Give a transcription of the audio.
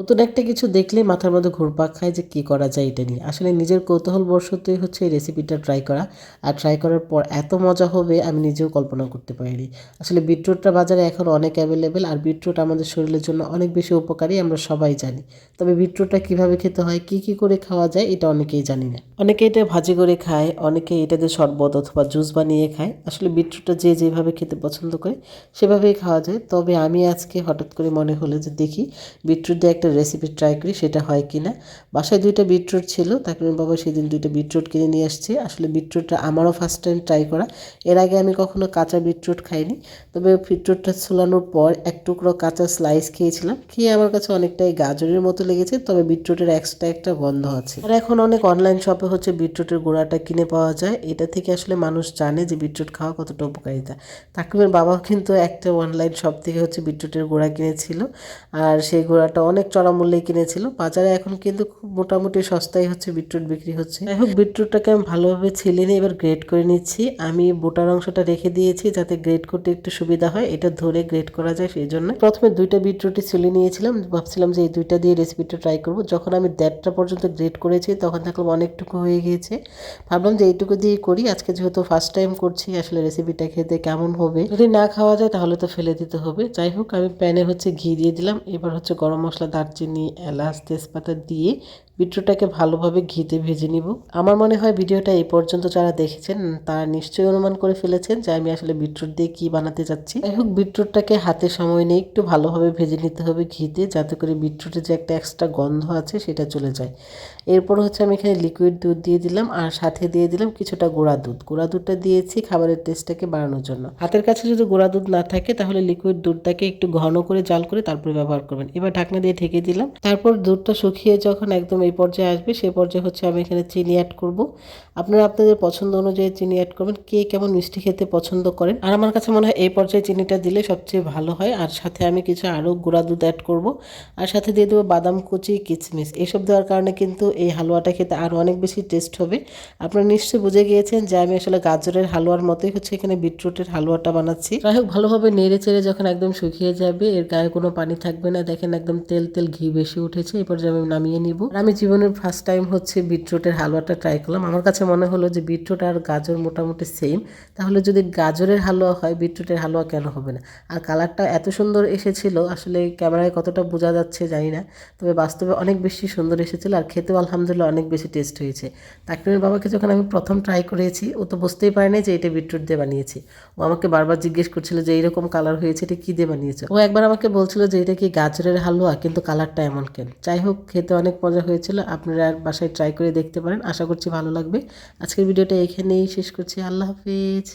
নতুন একটা কিছু দেখলে মাথার মধ্যে ঘুরপাক খায় যে কী করা যায় এটা নিয়ে। আসলে নিজের কৌতূহল বশতই হচ্ছে এই রেসিপিটা ট্রাই করা। আর ট্রাই করার পর এত মজা হবে আমি নিজেও কল্পনা করতে পারিনি। আসলে বিটরুটটা বাজারে এখন অনেক অ্যাভেলেবেল আর বিটরুট আমাদের শরীরের জন্য অনেক বেশি উপকারী, আমরা সবাই জানি। তবে বিটরুটটা কীভাবে খেতে হয়, কি কি করে খাওয়া যায় এটা অনেকেই জানি না। অনেকে এটা ভাজি করে খায়, অনেকে এটা দিয়ে শরবত অথবা জুস বানিয়ে খায়। আসলে বিটরুটটা যে যেভাবে খেতে পছন্দ করে সেভাবেই খাওয়া যায়। তবে আমি আজকে হঠাৎ করে মনে হলো যে দেখি বিটরুট দিয়ে একটা রেসিপি ট্রাই করি, সেটা হয় কি না। বাসায় দুইটা বিটরুট ছিল, তাকে বাবা সেদিন দুইটা বিটরুট কিনে নিয়ে আসছে। আসলে বিটরুটটা আমারও ফার্স্ট টাইম ট্রাই করা। এর আগে আমি কখনো কাঁচা বিটরুট খাইনি। তবে বিটরুটটা ছোলানোর পর এক টুকরো কাঁচা স্লাইস খেয়েছিলাম। খেয়ে আমার কাছে অনেকটাই গাজরের মতো লেগেছে, তবে বিটরুটের এক্সট্রা একটা গন্ধ আছে। আর এখন অনেক অনলাইন শপে হচ্ছে বিটরুটের গোড়াটা কিনে পাওয়া যায়। এটা থেকে আসলে মানুষ জানে যে বিটরুট খাওয়া কতটা উপকারিতা। তাকিমের বাবাও কিন্তু একটা অনলাইন শপ থেকে হচ্ছে বিটরুটের গোড়া কিনেছিল। আর সেই গোড়াটা অনেক চড়া মূল্যে কিনেছিল। বাজারে এখন কিন্তু খুব মোটামুটি সস্তায় হচ্ছে বিটরুট বিক্রি হচ্ছে। যাই হোক, বিটরুটটাকে আমি ভালোভাবে ছিলে নিয়ে এবার গ্রেড করে নিচ্ছি। আমি বোটার অংশটা রেখে দিয়েছি যাতে গ্রেড করতে একটু সুবিধা হয়। এটা ধরে গ্রেড করা যায় সেই জন্য প্রথমে দুইটা বিটরুটই ছিলে নিয়েছিলাম। ভাবছিলাম যে এই দুইটা দিয়ে রেসিপিটা ট্রাই করব। যখন আমি দেড়টা পর্যন্ত গ্রেড করেছি, তখন দেখলাম অনেকটুকু হয়ে গিয়েছে। ভাবলাম যে এইটুকু দিয়ে করি। আজকে যেহেতু ফার্স্ট টাইম করছি, আসলে রেসিপিটা খেতে কেমন হবে? যদি না খাওয়া যায়, তাহলে তো ফেলে দিতে হবে। যাই হোক, আমি প্যানে হচ্ছে ঘি দিয়ে দিলাম। এবার হচ্ছে গরম মশলা দারচিনি এলাচ তেজপাতা দিয়ে বিটরুটটাকে ভালোভাবে ঘিতে ভেজে নিব। আমার মনে হয় ভিডিওটা এই পর্যন্ত যারা দেখেছেন, তারা নিশ্চয়ই অনুমান করে ফেলেছেন যে আমি আসলে বিটরুট দিয়ে কি বানাতে যাচ্ছি। যাই হোক, বিটরুটটাকে হাতে সময় নিয়ে একটু ভালোভাবে ভেজে নিতে হবে ঘিতে, যাতে করে বিটরুটের যে একটা এক্সট্রা গন্ধ আছে সেটা চলে যায়। এরপর হচ্ছে আমি এখানে লিকুইড দুধ দিয়ে দিলাম আর সাথে দিয়ে দিলাম কিছুটা গোড়া দুধ। গুঁড়া দুধটা দিয়েছি খাবারের টেস্টটাকে বাড়ানোর জন্য। হাতের কাছে যদি গোড়া দুধ না থাকে, তাহলে লিকুইড দুধটাকে একটু ঘন করে জাল করে তারপরে ব্যবহার করবেন। এবার ঢাকনা দিয়ে ঢেকে দিলাম। তারপর দুধটা শুকিয়ে যখন একদম এই পর্যায়ে আসবে সেই পর্যায়ে হচ্ছে আমি এখানে চিনি অ্যাড করব। আপনারা আপনাদের পছন্দ অনুযায়ী চিনি অ্যাড করবেন, কে কেমন মিষ্টি খেতে পছন্দ করেন। আর আমার কাছে মনে হয় এই পর্যায়ে চিনিটা দিলে সবচেয়ে ভালো হয়। আর সাথে আমি কিছু আরও গুঁড়া দুধ অ্যাড করব। আর সাথে দিয়ে দেবো বাদাম, কুচি কিচমিচ এসব দেওয়ার কারণে কিন্তু এই হালুয়াটা খেতে আরও অনেক বেশি টেস্ট হবে। আপনারা নিশ্চয়ই বুঝে গিয়েছেন যে আমি আসলে গাজরের হালুয়ার মতোই হচ্ছে এখানে বিটরুটের হালুয়াটা বানাচ্ছি। যাই হোক, ভালোভাবে নেড়ে চেড়ে যখন একদম শুকিয়ে যাবে, এর গায়ে কোনো পানি থাকবে না। দেখেন একদম তেল তেল ঘি বেশি উঠেছে এরপর যে আমি নামিয়ে নিব। আমি জীবনের ফার্স্ট টাইম হচ্ছে বিটরুটের হালুয়াটা ট্রাই করলাম। আমার কাছে মনে হলো যে বিটরুট আর গাজর মোটামুটি সেম তাহলে যদি গাজরের হালুয়া হয়, বিটরুটের হালুয়া কেন হবে না? আর কালারটা এত সুন্দর এসেছিল, আসলে ক্যামেরায় কতটা বোঝা যাচ্ছে জানি না। তবে বাস্তবে অনেক বেশি সুন্দর এসেছিল আর খেতেও আলহামদুলিল্লাহ অনেক বেশি টেস্ট হয়েছে। তাকরিমের বাবাকে যখন আমি প্রথম ট্রাই করেছি, ও তো বুঝতেই পারে নাই যে এটা বিটরুট দিয়ে বানিয়েছি। ও আমাকে বারবার জিজ্ঞেস করছিল যে এইরকম কালার হয়েছে, এটা কী দিয়ে বানিয়েছে? ও একবার আমাকে বলছিল যে এটা কি গাজরের হালুয়া, কিন্তু কালারটা এমন কেন? যাই হোক, খেতে অনেক মজা হয়েছিল, আপনারা বাসায় ট্রাই করে দেখতে পারেন। আশা করছি ভালো লাগবে। আজকের ভিডিওটা এখানেই শেষ করছি। আল্লাহ হাফিজ।